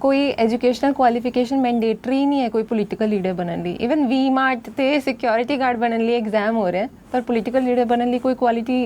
ਕੋਈ educational qualification mandatory ਨਹੀਂ ਹੈ ਕੋਈ ਪੋਲੀਟੀਕਲ ਲੀਡਰ ਬਣਨ ਲਈ। ਇਵਨ ਵੀ ਮਾਰਟ ਤੇ ਸਿਕਿਉਰਿਟੀ ਗਾਰਡ ਬਣਨ ਲਈ ਐਗਜ਼ਾਮ ਹੋ ਰਿਹਾ ਪਰ ਪੋਲੀਟੀਕਲ ਲੀਡਰ ਬਣਨ ਲਈ ਕੋਈ ਕੁਆਲਿਟੀ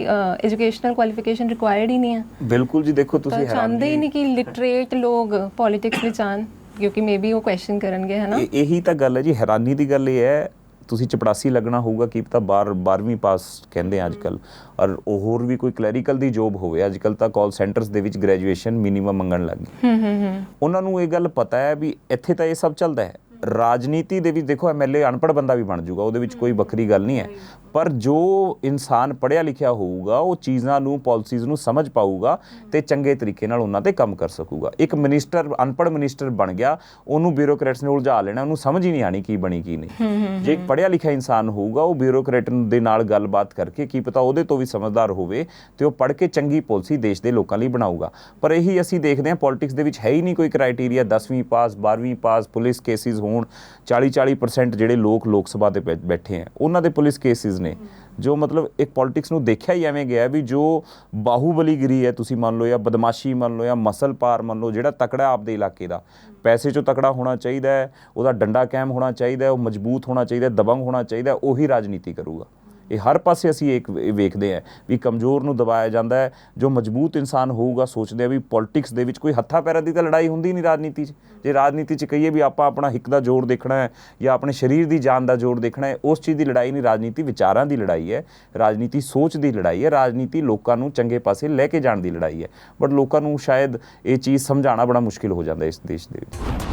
ਐਜੂਕੇਸ਼ਨਲ ਕੁਆਲੀਫਿਕੇਸ਼ਨ ਰਿਕੁਆਇਰਡ ਹੀ ਨਹੀਂ ਹੈ। ਬਿਲਕੁਲ ਜੀ ਦੇਖੋ ਤੁਸੀਂ ਚਾਹੁੰਦੇ ਹੀ ਹੈਰਾਨ ਨਹੀਂ ਕਿ ਲਿਟਰੇਟ ਲੋਕ ਪੋਲਿਟਿਕਸ ਵਿੱਚ ਆਣ ਕਿਉਂਕਿ ਮੇਬੀ ਉਹ ਕੁਐਸਚਨ ਕਰਨਗੇ ਹਨਾ? ਇਹੀ ਤਾਂ ਗੱਲ ਹੈ ਜੀ ਹੈਰਾਨੀ ਦੀ ਗੱਲ ਇਹ ਹੈ ਤੁਸੀਂ ਚਪੜਾਸੀ ਲੱਗਣਾ ਹੋਊਗਾ ਕੀ ਪਤਾ 12 12ਵੀਂ ਪਾਸ ਕਹਿੰਦੇ ਆ ਅੱਜਕੱਲ ਔਰ ਉਹ ਹੋਰ ਵੀ ਕੋਈ ਕਲੈਰੀਕਲ ਦੀ ਜੋਬ ਹੋਵੇ ਅੱਜਕੱਲ ਤਾਂ ਕਾਲ ਸੈਂਟਰਸ ਦੇ ਵਿੱਚ ਗ੍ਰੈਜੂਏਸ਼ਨ ਮਿਨੀਮਮ ਮੰਗਣ ਲੱਗ ਗਏ। ਹੂੰ ਹੂੰ ਹੂੰ। ਉਹਨਾਂ ਨੂੰ ਇਹ ਗੱਲ ਪਤਾ ਹੈ ਵੀ ਇੱਥੇ ਤਾਂ ਇਹ ਸਭ ਚੱਲਦਾ ਹੈ। ਰਾਜਨੀਤੀ ਦੇ ਵਿੱਚ ਦੇਖੋ ਐਮਐਲਏ ਅਨਪੜ੍ਹ ਬੰਦਾ ਵੀ ਬਣ ਜਾਊਗਾ, ਉਹਦੇ ਵਿੱਚ ਕੋਈ ਵੱਖਰੀ ਗੱਲ ਨਹੀਂ ਹੈ। ਪਰ ਜੋ ਇਨਸਾਨ ਪੜ੍ਹਿਆ ਲਿਖਿਆ ਹੋਊਗਾ, ਉਹ ਚੀਜ਼ਾਂ ਨੂੰ ਪਾਲਿਸੀਜ਼ ਨੂੰ ਸਮਝ ਪਾਊਗਾ ਤੇ ਚੰਗੇ ਤਰੀਕੇ ਨਾਲ ਉਹਨਾਂ ਤੇ ਕੰਮ ਕਰ ਸਕੂਗਾ। ਇੱਕ ਮਿਨਿਸਟਰ ਅਨਪੜ੍ਹ ਮਿਨਿਸਟਰ ਬਣ ਗਿਆ, ਉਹਨੂੰ ਬਿਊਰੋਕਰੇਟਸ ਨੇ ਉਲਝਾ ਲੈਣਾ, ਉਹਨੂੰ ਸਮਝ ਹੀ ਨਹੀਂ ਆਣੀ ਕੀ ਬਣੀ, ਕੀ ਨਹੀਂ। ਜੇ ਇੱਕ ਪੜ੍ਹਿਆ ਲਿਖਿਆ ਇਨਸਾਨ ਹੋਊਗਾ, ਉਹ ਬਿਊਰੋਕਰੇਟ ਦੇ ਨਾਲ ਗੱਲਬਾਤ ਕਰਕੇ ਕੀ ਪਤਾ ਉਹਦੇ ਤੋਂ ਵੀ ਸਮਝਦਾਰ ਹੋਵੇ ਤੇ ਉਹ ਪੜ੍ਹ ਕੇ ਚੰਗੀ ਪਾਲਿਸੀ ਦੇਸ਼ ਦੇ ਲੋਕਾਂ ਲਈ ਬਣਾਊਗਾ। ਪਰ ਇਹੀ ਅਸੀਂ ਦੇਖਦੇ ਹਾਂ ਪੋਲਿਟਿਕਸ ਦੇ ਵਿੱਚ ਹੈ ਹੀ ਨਹੀਂ ਕੋਈ ਕ੍ਰਾਈਟੇਰੀਆ 10ਵੀਂ ਪਾਸ 12ਵੀਂ ਪਾਸ ਪੁਲਿਸ ਕੇਸਿਸ ਹੋਣ 40 40% ਜਿਹੜੇ ਲੋਕ ਲੋਕ ਸਭਾ ਦੇ ਬੈ- ਬੈਠੇ ਆ, ਉਹਨਾਂ ਦੇ ਪੁਲਿਸ ਕੇਸਿਸ ਨੇ। ਜੋ ਮਤਲਬ ਇੱਕ ਪੋਲਿਟਿਕਸ ਨੂੰ ਦੇਖਿਆ ਹੀ ਐਵੇਂ ਗਿਆ ਵੀ ਜੋ ਬਾਹੂਬਲੀਗਿਰੀ ਹੈ, ਤੁਸੀਂ ਮੰਨ ਲਓ ਜਾਂ ਬਦਮਾਸ਼ੀ ਮੰਨ ਲਓ ਜਾਂ ਮਸਲ ਪਾਰ ਮੰਨ ਲਓ, ਜਿਹੜਾ ਤਕੜਾ ਆਪਦੇ ਇਲਾਕੇ ਦਾ। ਪੈਸੇ 'ਚੋਂ ਤਕੜਾ ਹੋਣਾ ਚਾਹੀਦਾ ਹੈ, ਉਹਦਾ ਡੰਡਾ ਕਾਇਮ ਹੋਣਾ ਚਾਹੀਦਾ ਹੈ, ਉਹ ਮਜ਼ਬੂਤ ਹੋਣਾ ਚਾਹੀਦਾ ਦਬੰਗ ਹੋਣਾ ਚਾਹੀਦਾ ਉਹੀ ਰਾਜਨੀਤੀ ਕਰੂਗਾ। ਇਹ ਹਰ ਪਾਸੇ ਅਸੀਂ ਇੱਕ ਵੇਖਦੇ ਹਾਂ ਵੀ ਕਮਜ਼ੋਰ ਨੂੰ ਦਬਾਇਆ ਜਾਂਦਾ ਹੈ, ਜੋ ਮਜ਼ਬੂਤ ਇਨਸਾਨ ਹੋਊਗਾ, ਸੋਚਦੇ ਆ ਵੀ ਪੋਲਿਟਿਕਸ ਦੇ ਵਿੱਚ ਕੋਈ ਹੱਥਾਂ ਪੈਰਾਂ ਦੀ ਤਾਂ ਲੜਾਈ ਹੁੰਦੀ ਨਹੀਂ ਰਾਜਨੀਤੀ 'ਚ। ਜੇ ਰਾਜਨੀਤੀ 'ਚ ਕਹੀਏ ਵੀ ਆਪਾਂ ਆਪਣਾ ਹਿੱਕ ਦਾ ਜ਼ੋਰ ਦੇਖਣਾ ਹੈ ਜਾਂ ਆਪਣੇ ਸਰੀਰ ਦੀ ਜਾਨ ਦਾ ਜ਼ੋਰ ਦੇਖਣਾ ਹੈ, ਉਸ ਚੀਜ਼ ਦੀ ਲੜਾਈ ਨਹੀਂ, ਰਾਜਨੀਤੀ ਵਿਚਾਰਾਂ ਦੀ ਲੜਾਈ ਹੈ, ਰਾਜਨੀਤੀ ਸੋਚ ਦੀ ਲੜਾਈ ਹੈ, ਰਾਜਨੀਤੀ ਲੋਕਾਂ ਨੂੰ ਚੰਗੇ ਪਾਸੇ ਲੈ ਕੇ ਜਾਣ ਦੀ ਲੜਾਈ ਹੈ। ਬਟ ਲੋਕਾਂ ਨੂੰ ਸ਼ਾਇਦ ਇਹ ਚੀਜ਼ ਸਮਝਾਉਣਾ ਬੜਾ ਮੁਸ਼ਕਿਲ ਹੋ ਜਾਂਦਾ ਇਸ ਦੇਸ਼ ਦੇ ਵਿੱਚ।